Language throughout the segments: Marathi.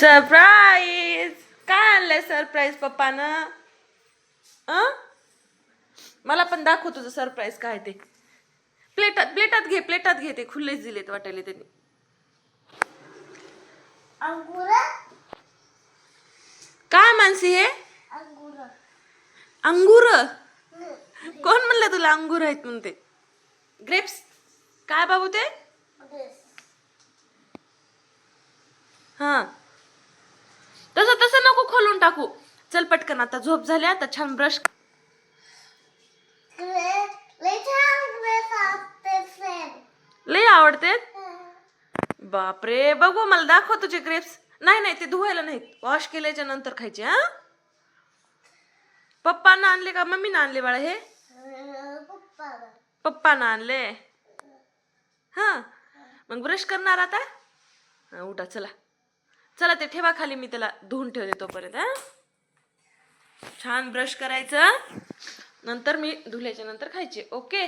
सरप्राईज काय आणलंय सरप्राईज पप्पानं? अ? मला पण दाखव तुझं सरप्राईज काय ते. प्लेटात प्लेटात घे प्लेटात घे ते. खुल्लेच दिलेत वाटायला त्यांनी. अंगूर? काय मानसी हे? अंगूर. अंगूर? कोण म्हणलं तुला अंगूर आहेत म्हणून ते? ग्रेप्स काय बाबू ते? हा तसं तसं नको खोलून टाकू. चल पटकन आता झोप झाली आता छान ब्रश लय आवडते? बापरे बघू मला दाखव तुझे ग्रेप्स नाही नाही ते धुवायला नाहीत. वॉश केल्याच्यानंतर खायचे हा? पप्पानं आणले का मम्मीनं आणले बाळा हे? पप्पानं. आणले? हा. मग ब्रश करणार आता? उठा चला. चला ते ठेवा खाली मी त्याला धुवून ठेवते तोपर्यंत हा. छान ब्रश करायचं. नंतर मी धुल्याच्या नंतर खायचे ओके?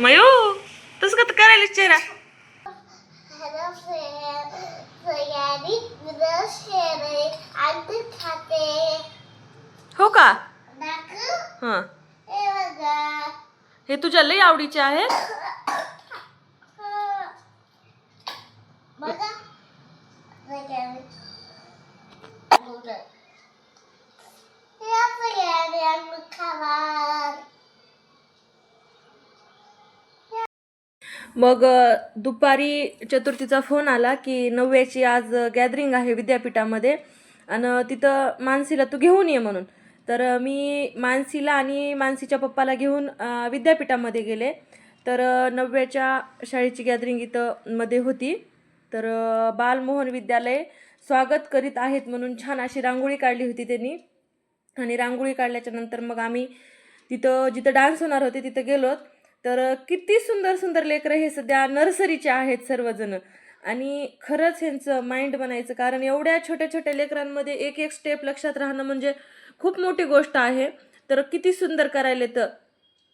मयो तसं का करायला चेहरा Hello friend, सगळ्यांनी ब्रश केले आणि खाते हो का दाखव हा हे तुझ्या लई आवडीचे आहेत. हे खाणार मग दुपारी चतुर्थीचा फोन आला की नवव्याची आज गॅदरिंग आहे विद्यापीठामध्ये. आणि तिथं मानसीला तू घेऊन ये म्हणून. तर मी मानसीला आणि मानसीच्या पप्पाला घेऊन विद्यापीठामध्ये गेले. तर नवव्याच्या शाळेची गॅदरिंग इथं मध्ये होती. तर बालमोहन विद्यालय स्वागत करीत आहेत म्हणून छान अशी रांगोळी काढली होती त्यांनी. आणि रांगोळी काढल्याच्या नंतर मग आम्ही तिथं जिथं डान्स होणार होते तिथं गेलोत तर किती सुंदर सुंदर लेकरं हे सध्या नर्सरीचे आहेत सर्वजण. आणि खरंच ह्यांचं माइंड बनायचं कारण एवढ्या छोट्या छोट्या लेकरांमध्ये एक एक स्टेप लक्षात राहणं म्हणजे खूप मोठी गोष्ट आहे. तर किती सुंदर करायले तर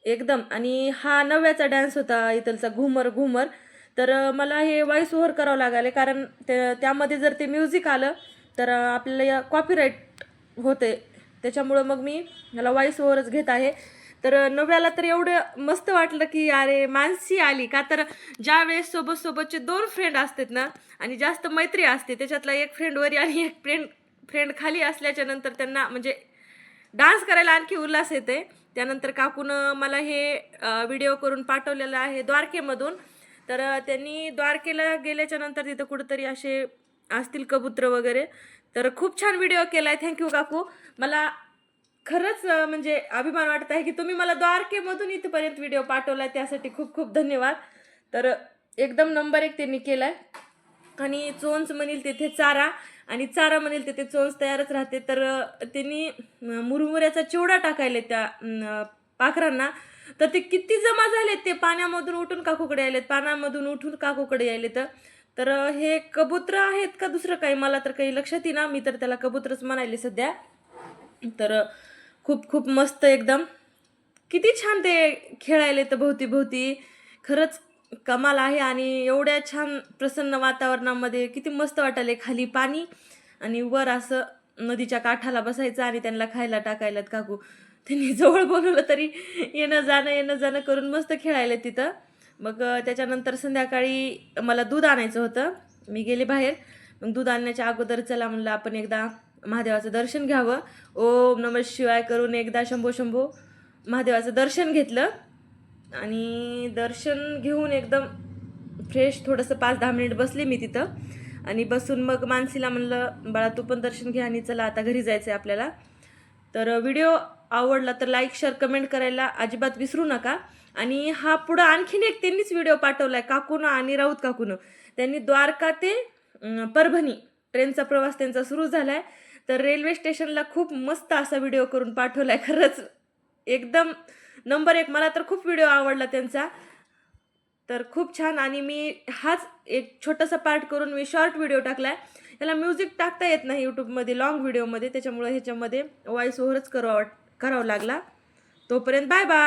एकदम. आणि हा नव्याचा डान्स होता इथलचा घुमर घुमर. तर मला हे वॉईस ओव्हर करावं लागले कारण ते त्यामध्ये जर ते म्युझिक आलं तर आपल्याला आपल्याला कॉपीराईट होते. त्याच्यामुळं मग मी मला वॉईस ओव्हरच घेत आहे. तर नव्याला तर एवढं मस्त वाटलं की अरे मानसी आली का? तर ज्या वेळेस सोबत सोबतचे दोन फ्रेंड असतात ना आणि जास्त मैत्री असते त्याच्यातला एक फ्रेंड वरी आणि एक फ्रेंड फ्रेंड खाली असल्याच्या नंतर त्यांना म्हणजे डान्स करायला आणखी उल्हास येते. त्यानंतर काकून मला हे व्हिडिओ करून पाठवलेलं आहे द्वारकेमधून. तर त्यांनी द्वारकेला गेल्याच्यानंतर तिथं कुठंतरी असे असतील कबूतर वगैरे. तर खूप छान व्हिडिओ केला आहे थँक्यू काकू. मला खरंच म्हणजे अभिमान वाटत आहे की तुम्ही मला द्वारकेमधून इथपर्यंत व्हिडिओ पाठवला आहे त्यासाठी खूप खूप धन्यवाद. तर एकदम नंबर एक त्यांनी केला आहे आणि चोंच म्हणील तेथे चारा आणि चारा म्हणेल तेथे चोंच तयारच राहते. तर त्यांनी मुरमुऱ्याचा चिवडा टाकायला त्या पाखरांना. तर ते किती जमा झालेत ते पाण्यामधून उठून काकूकडे आलेत? पाण्यामधून उठून काकूकडे यायले तर हे कबूतर आहेत का दुसरं काही? मला तर काही लक्षात येईना. मी तर त्याला कबूतरच म्हणायले सध्या. तर खूप खूप मस्त एकदम. किती छान ते खेळायले तर भोवती भोवती खरंच कमाल आहे आणि एवढ्या छान प्रसन्न वातावरणामध्ये किती मस्त वाटायले खाली पाणी आणि वर असं नदीच्या काठाला बसायचं आणि त्यांना खायला टाकायला काकू. त्यांनी जवळ बोलवलं तरी येणं जाणं येणं जाणं करून मस्त खेळायला तिथं. मग त्याच्यानंतर संध्याकाळी मला दूध आणायचं होतं. मी गेले बाहेर. मग दूध आणण्याच्या अगोदर चला म्हणलं आपण एकदा महादेवाचं दर्शन घ्यावं. ओम नम शिवाय करून एकदा शंभो शंभो महादेवाचं दर्शन घेतलं. आणि दर्शन घेऊन एकदम फ्रेश थोडंसं पाच दहा मिनिट बसले मी तिथं. आणि बसून मग मानसीला म्हणलं बाळा तू पण दर्शन घ्या आणि चला आता घरी जायचं आहे आपल्याला. तर व्हिडिओ आवडला तर लाईक शेअर कमेंट करायला अजिबात विसरू नका. आणि हा पुढं आणखीन एक त्यांनीच व्हिडिओ पाठवला आहे काकूनं आणि राऊत काकूनं. त्यांनी द्वारका ते परभणी ट्रेनचा प्रवास त्यांचा सुरू झाला आहे तर रेल्वे स्टेशनला खूप मस्त असा व्हिडिओ करून पाठवला आहे खरंच. एकदम नंबर एक मला तर खूप व्हिडिओ आवडला त्यांचा. तर खूप छान. आणि मी हाच एक छोटासा पार्ट करून मी शॉर्ट व्हिडिओ टाकला आहे त्याला म्युझिक टाकता येत नाही यूट्यूबमध्ये लाँग व्हिडिओमध्ये त्याच्यामुळे ह्याच्यामध्ये वॉईस ओव्हरच करावा करावं लागला. तोपर्यंत बाय बाय